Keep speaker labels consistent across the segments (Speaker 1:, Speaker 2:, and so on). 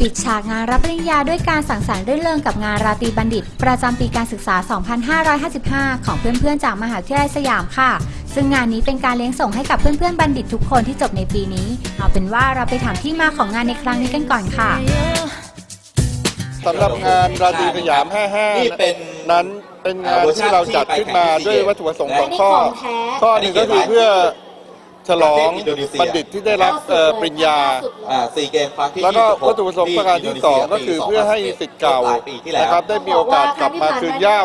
Speaker 1: ปิดฉากงานรับปริญญาด้วยการสังสรรค์รื่นเริงกับงานราตรีบัณฑิต ประจำปีการศึกษา 2555 ของเพื่อนๆ จากมหาวิทยาลัยสยามค่ะ ซึ่งงานนี้เป็นการเลี้ยงส่งให้กับเพื่อนๆ บัณฑิตทุกคนที่จบในปีนี้ เอาเป็นว่าเราไปถามที่มาของงานในครั้งนี้กันก่อนค่ะ
Speaker 2: สำหรับงานราตรีสยาม
Speaker 3: นี่เป็น
Speaker 2: 55นั้นเป็นงานที่เราจัดขึ้นมาด้วยวัตถุประสงค์สองข้อ
Speaker 4: ของแท้
Speaker 2: ข้อหนึ่งก็คือเพื่อ ฉลองบัณฑิตที่ได้รับเอ่อปริญญา
Speaker 3: อ่าซีเกมครั้งที่
Speaker 2: แล้วก็
Speaker 3: 26
Speaker 2: วัตถุประสงค์ประการที่สองก็คือเพื่อให้สิทธิ์เก่า
Speaker 3: ปลยปีที่แล้ว
Speaker 2: นะครับได้มีโอกาสกลับมาคืนเหย้า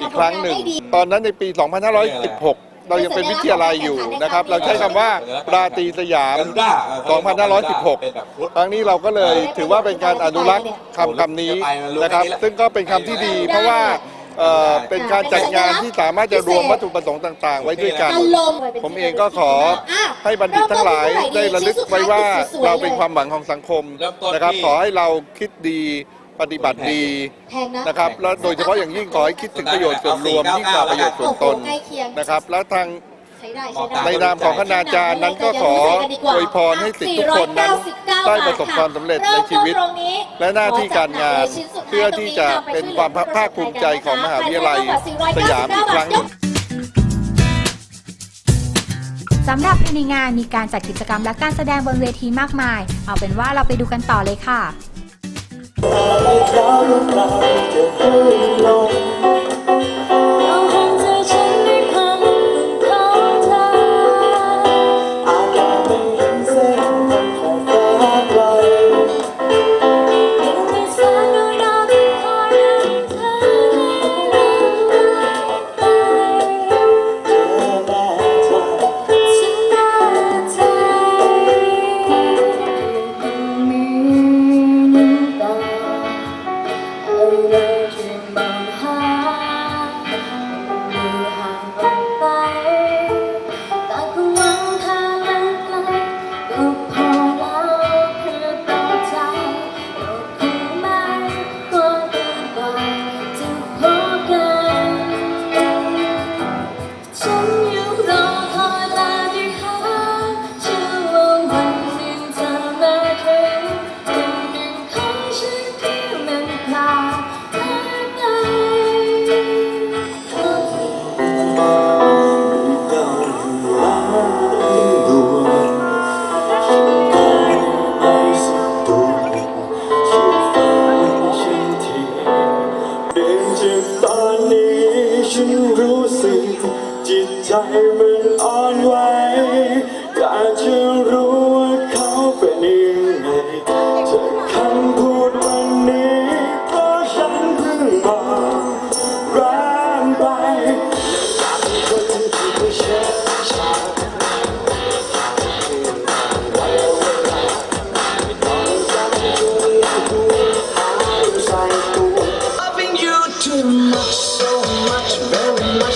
Speaker 2: อีกครั้งหนึ่ง ตอนนั้นในปี 2516 เรายังเป็นวิทยาลัยอยู่นะครับ เราใช้คำว่าราตรีสยาม
Speaker 3: กันด้าอ่า
Speaker 2: 2516
Speaker 3: เป็นแบบพุทธ
Speaker 2: ครั้งนี้เราก็เลยถือว่าเป็นการอนุรักษ์คำคำนี้นะครับ ซึ่งก็เป็นคำที่ดี เพราะว่า เอ่อเป็นการจัดงานที่สามารถจะรวมวัตถุประสงค์ต่าง ๆ ไว้ด้วยกัน
Speaker 4: อารมณ์
Speaker 2: ผมเองก็ขอให้บัณฑิตทั้งหลายได้ระลึกไว้ว่าเราเป็นความหวังของสังคมนะครับ ขอให้เราคิดดีปฏิบัติดี
Speaker 4: แพงนะ
Speaker 2: นะครับ และโดยเฉพาะอย่างยิ่งขอให้คิดถึงประโยชน์ส่วนรวมยิ่งกว่าประโยชน์ส่วนตน
Speaker 4: ใกล้เคียง
Speaker 2: นะครับ และทาง
Speaker 4: ใช้ ได้ใช้ได้
Speaker 2: ในนามของคณาจารย์นั้นก็ขออวยพรให้สิทธิทุกคนนั้นได้ประสบความสำเร็จในชีวิต และหน้าที่การงานเพื่อที่จะเป็นความภาคภูมิใจของมหาวิทยาลัยสยามอีกครั้งหนึ่ง
Speaker 1: สำหรับภายในงานมีการจัดกิจกรรมและการแสดงบนเวทีมากมาย เอาเป็นว่าเราไปดูกันต่อเลยค่ะ
Speaker 5: เรา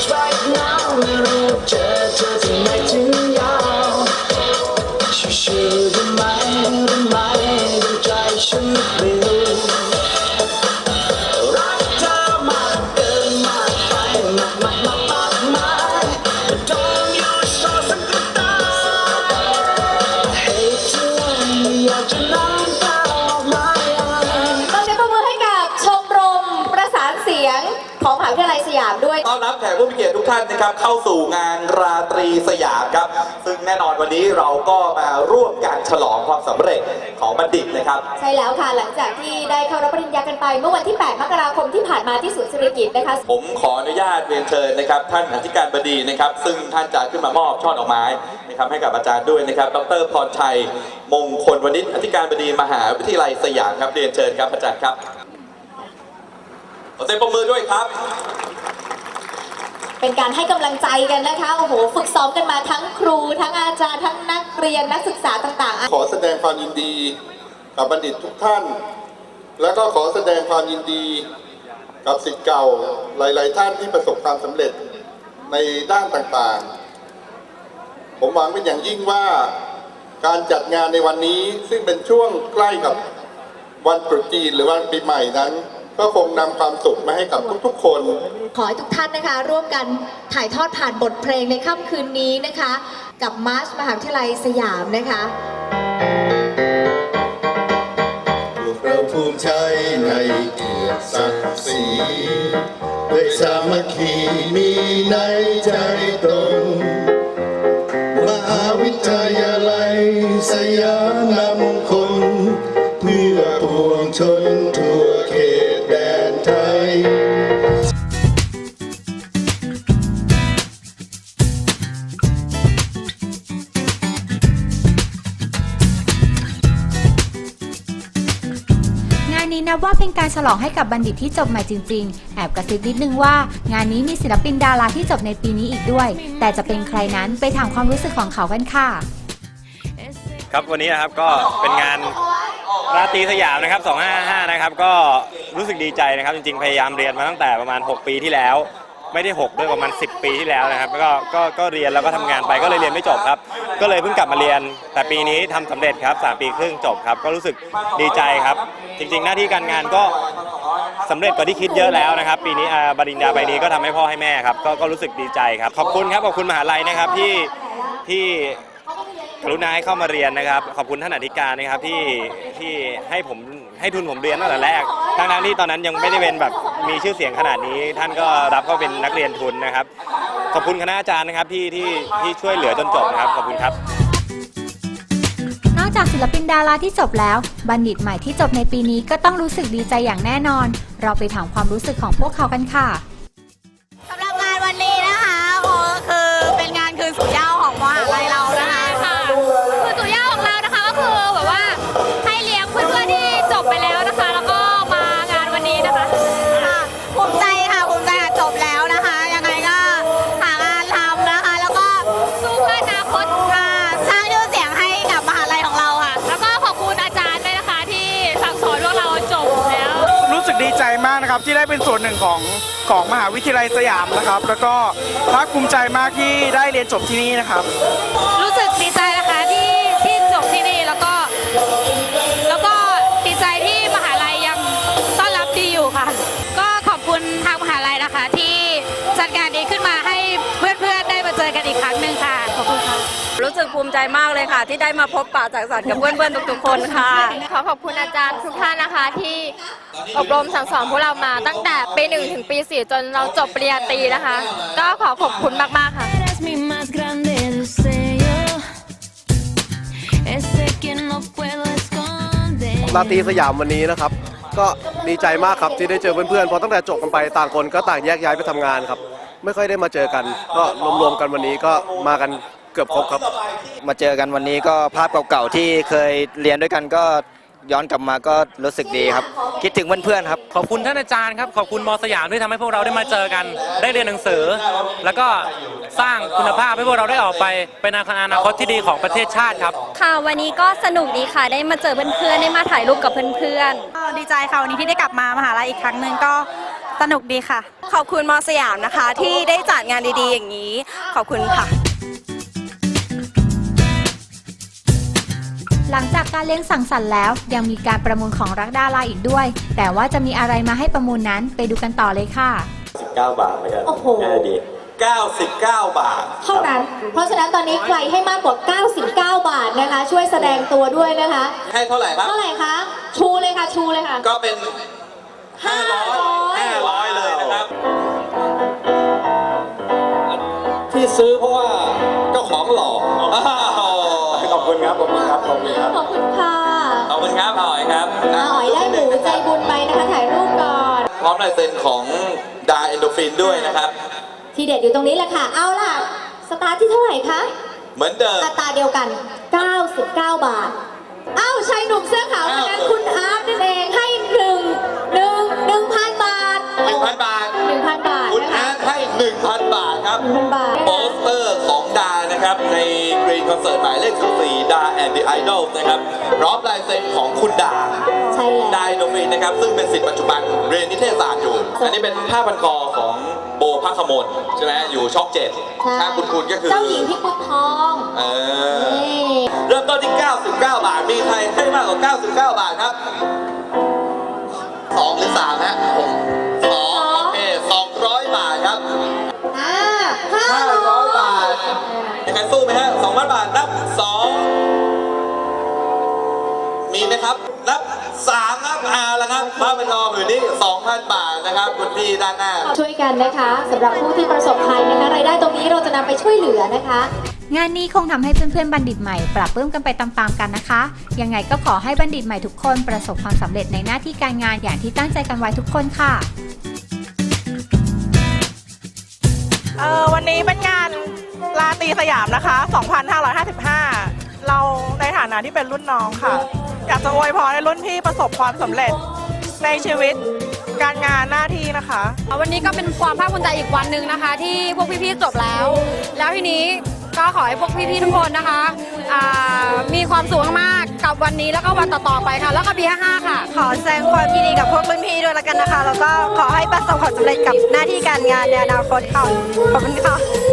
Speaker 6: right now
Speaker 3: ผู้มีเกียรติทุกท่านนะครับเข้าสู่งานราตรีสยามครับ ซึ่งแน่นอนวันนี้เราก็มาร่วมการฉลองความสำเร็จของบัณฑิตนะครับ
Speaker 4: ใช่แล้วค่ะหลังจากที่ได้เข้ารับปริญญากันไป เมื่อวันที่ 8 มกราคมที่ผ่านมาที่ศูนย์เศรษฐกิจนะคะ
Speaker 3: ผมขออนุญาตเรียนเชิญนะครับ ท่านอธิการบดีนะครับ ซึ่งท่านจะขึ้นมามอบช่อดอกไม้นะครับให้กับอาจารย์ด้วยนะครับ ดรพรชัย มงคลวณิชอธิการบดีมหาวิทยาลัยสยามครับเรียนเชิญครับอาจารย์ครับขอเสียงปรบมือด้วยครับ
Speaker 4: เป็นการให้กำลังใจกันนะคะ โอ้โห ฝึกซ้อมกันมาทั้งครู ทั้งอาจารย์ทั้งนักเรียนนักศึกษาต่างๆ
Speaker 2: ขอแสดงความยินดีกับบัณฑิตทุกท่าน แล้วก็ขอแสดงความยินดี กับสิทธิ์เก่าหลาย ๆ ท่านที่ประสบความสำเร็จในด้านต่างๆ ผมหวังเป็นอย่างยิ่งว่าการจัดงานในวันนี้ซึ่งเป็นช่วงใกล้กับวันตรุษจีนหรือวันปีใหม่นั้น ก็คงนำความสุขมาให้กับทุกๆ คน
Speaker 4: ขอให้ทุกท่านนะคะ ร่วมกันถ่ายทอดผ่านบทเพลงในค่ำคืนนี้นะคะ กับมาร์ชมหาวิทยาลัยสยามนะคะ
Speaker 7: พวกเรา
Speaker 2: ภูมิใจในเกียรติศักดิ์ศรีด้วยสามัคคีมีในใจตรง มหาวิทยาลัยสยาม นั
Speaker 1: บว่าเป็นการฉลองให้กับบัณฑิตที่จบใหม่จริง ๆ แอบกระซิบนิดนึงว่า งานนี้มีศิลปินดาราที่จบในปีนี้อีกด้วย แต่จะเป็นใครนั้นไปถามความรู้สึกของเขากันค่ะ
Speaker 8: ครับวันนี้นะครับก็เป็นงานราตรีสยามนะครับ 255 นะครับ ก็รู้สึกดีใจนะครับ จริงๆ พยายามเรียนมาตั้งแต่ประมาณ 6 ปีที่แล้ว ไม่ได้6ด้วยประมาณ 10 ปีที่แล้วนะครับ ก็ก็ก็เรียนแล้วก็ทำงานไปก็เลยเรียนไม่จบครับ ก็เลยเพิ่งกลับมาเรียน แต่ปีนี้ทำสำเร็จครับ3ปีครึ่งจบครับ ก็รู้สึกดีใจครับ จริง ๆ หน้าที่การงานก็สำเร็จกว่าที่คิดเยอะแล้วนะครับ ปีนี้อ่าปริญญาใบนี้ก็ทำให้พ่อให้แม่ครับ ก็ก็รู้สึกดีใจครับ ขอบคุณครับขอบคุณมหาลัยนะครับที่ที่ กรุณาให้เข้ามาเรียนนะครับ ขอบคุณท่านอธิการนะครับที่ที่ให้ผม ให้ทุนผมเรียนตั้งแต่แรกทั้งทั้งที่ตอนนั้นยังไม่ได้เป็นแบบมีชื่อเสียงขนาดนี้ ท่านก็รับเข้าเป็นนักเรียนทุนนะครับ ขอบคุณคณะอาจารย์นะครับที่ที่ที่ช่วยเหลือจนจบนะครับขอบคุณครับ
Speaker 1: นอกจากศิลปินดาราที่จบแล้ว บัณฑิตใหม่ที่จบในปีนี้ก็ต้องรู้สึกดีใจอย่างแน่นอน เราไปถามความรู้สึกข
Speaker 9: องพวกเขากันค่ะ นะ
Speaker 10: ครับที่ได้เป็นส่วนหนึ่งของของมหาวิทยาลัยสยามนะครับ แล้วก็ภาคภูมิใจมากที่ได้เรียนจบที่นี่นะครับ
Speaker 9: รู้สึกดีใจนะคะที่ที่จบที่นี่แล้วก็ แล้วก็ดีใจที่มหาลัยยังต้อนรับดีอยู่ค่ะ ก็ขอบคุณทางมหาลัยนะคะ ที่จัดการนี้ขึ้นมาให้เพื่อนๆได้มาเจอกันอีกครั้งหนึ่งค่ะขอบคุณค่ะ
Speaker 11: รู้สึกภูมิใจมากเลยค่ะ ที่ได้มาพบปะจากสรรค์กับเพื่อนๆทุกๆคนค่ะ
Speaker 5: ขอขอบคุณอาจารย์ทุกท่านนะคะที่อบรมสั่งสอนพวกเรามาตั้งแต่ปีหนึ่งถึงปีสี่จนเราจบปริญญาตรีนะคะ ก็ขอขอบคุณมากๆค่ะ
Speaker 6: Eres mi más grande deseo, ese que no puedo esconder.
Speaker 12: ราตรีสยามวันนี้นะครับ ก็ดีใจมากครับที่ได้เจอเพื่อนๆเพราะตั้งแต่จบกันไปต่างคนก็ต่างแยกย้ายไปทำงานครับ ไม่ค่อยได้มาเจอกัน ก็รวมๆกันวันนี้ก็มากัน เกือบครบครับ
Speaker 8: มาเจอกันวันนี้ก็ภาพเก่าๆที่เคยเรียนด้วยกันก็ย้อนกลับมาก็รู้สึกดีครับ คิดถึงเพื่อนๆครับ
Speaker 10: ขอบคุณท่านอาจารย์ครับ ขอบคุณมสยามที่ทำให้พวกเราได้มาเจอกัน ได้เรียนหนังสือ แล้วก็สร้างคุณภาพให้พวกเราได้ออกไป เป็นอนาคตที่ดีของประเทศชาติครับ
Speaker 5: ค่ะวันนี้ก็สนุกดีค่ะ ได้มาเจอเพื่อนๆได้มาถ่ายรูปกับเพื่อนๆ
Speaker 9: ดีใจค่ะวันนี้ที่ได้กลับมามหาลัยอีกครั้งหนึ่งก็สนุกดีค่ะ
Speaker 11: ขอบคุณมสยามนะคะ ที่ได้จัดงานดีๆอย่างนี้ ขอบคุณค่ะ
Speaker 1: หลังจากการเลี้ยงสังสรรค์แล้ว ยังมีการประมูลของรักดาราอีกด้วย แต่ว่าจะมีอะไรมาให้ประมูลนั้นไปดูกันต่อเลยค่ะ
Speaker 3: 19 บาทเลยครับ
Speaker 4: โอ้โห
Speaker 3: ง่ายดี 99 บาท
Speaker 4: เท่านั้น เพราะฉะนั้นตอนนี้ใครให้มากกว่า 99 บาทนะคะ ช่วยแสดงตัวด้วยนะคะ
Speaker 3: ให้เท่าไหร่ครับ
Speaker 4: เท่าไหร่คะ ชูเลยค่ะ ชูเลยค่ะ
Speaker 3: ก็เป็น 500 500 เลยนะครับ ที่ซื้อเพราะว่าเจ้าของหล่อขอบ คุณครับขอบคุณครับขอบคุณครับ
Speaker 4: ขอบคุณค่ะ
Speaker 3: ขอบคุณครับออยครับ
Speaker 4: อาอ๋อยได้หมูใจบุญไปนะคะถ่ายรูปก่อน
Speaker 3: พร้อมลายเซ็นของดาเอนโดฟินด้วยนะครับ
Speaker 4: ทีเด็ดอยู่ตรงนี้แหละค่ะ เอาล่ะ สตาร์ทที่เท่าไหร่คะ
Speaker 3: เหมือนเดิม
Speaker 4: อัตราเดียวกัน 99 บาทอ้าวชายหนุ่มเสื้อขาวคนนั้นคุณอา เสิ
Speaker 3: ร์ตหมายเลข14ดาแอนด์ดีไอดอลนะครับพร้อมลายเซ็นของคุณดา
Speaker 4: ใช่แล้ว
Speaker 3: ไดโนฟินนะครับ ซึ่งเป็นสิทธิ์ปัจจุบันเรียนนิเทศศาสตร์อยู่ อันนี้เป็นผ้าพันคอของโบพักขมลใช่ไหมอยู่ช่องเจ็ด
Speaker 4: ใช่
Speaker 3: ถ้าคุณคุณก็คือ
Speaker 4: เจ้าหญิงพิกุลทอง
Speaker 3: เออ
Speaker 4: นี่
Speaker 3: เริ่มต้นที่ 99 บาท มีใครให้มากกว่า 99 บาทครับสองหรือสามฮะ บาท นับ2มีไหมครับ นับสามครับอาละครับผ้าพันคอผืนนี้2,000บาทนะครับคุณพี่ด้านหน้า
Speaker 4: ช่วยกันนะคะสำหรับผู้ที่ประสบภัยนะคะรายได้ตรงนี้เราจะนำไปช่วยเหลือนะคะ
Speaker 1: งานนี้คงทำให้เพื่อนๆบัณฑิตใหม่ปรับปลื้มกันไปตามๆกันนะคะ ยังไงก็ขอให้บัณฑิตใหม่ทุกคนประสบความสำเร็จในหน้าที่การงานอย่างที่ตั้งใจกันไว้ทุกคนค่ะ
Speaker 11: เออวันนี้เป็นงานลาตีสยามนะคะ 2555 เราในฐานะที่เป็นรุ่นน้องค่ะ อยากจะอวยพรให้รุ่นพี่ประสบความสำเร็จในชีวิตการงานหน้าที่นะคะ
Speaker 9: วันนี้ก็เป็นความภาคภูมิใจอีกวันหนึ่งนะคะ ที่พวกพี่ๆจบแล้ว แล้วทีนี้ ก็ขอให้พวกพี่ๆทุกคนนะคะอ่ามีความสุขมากๆกับวันนี้แล้วก็วันต่อๆไปค่ะ แล้วก็ปี55ค่ะ
Speaker 11: ขอแสดงความยินดีกับพวกรุ่นพี่ด้วยละกันนะคะ แล้วก็ขอให้ประสบความสำเร็จกับหน้าที่การงานในอนาคตค่ะขอบคุณค่ะ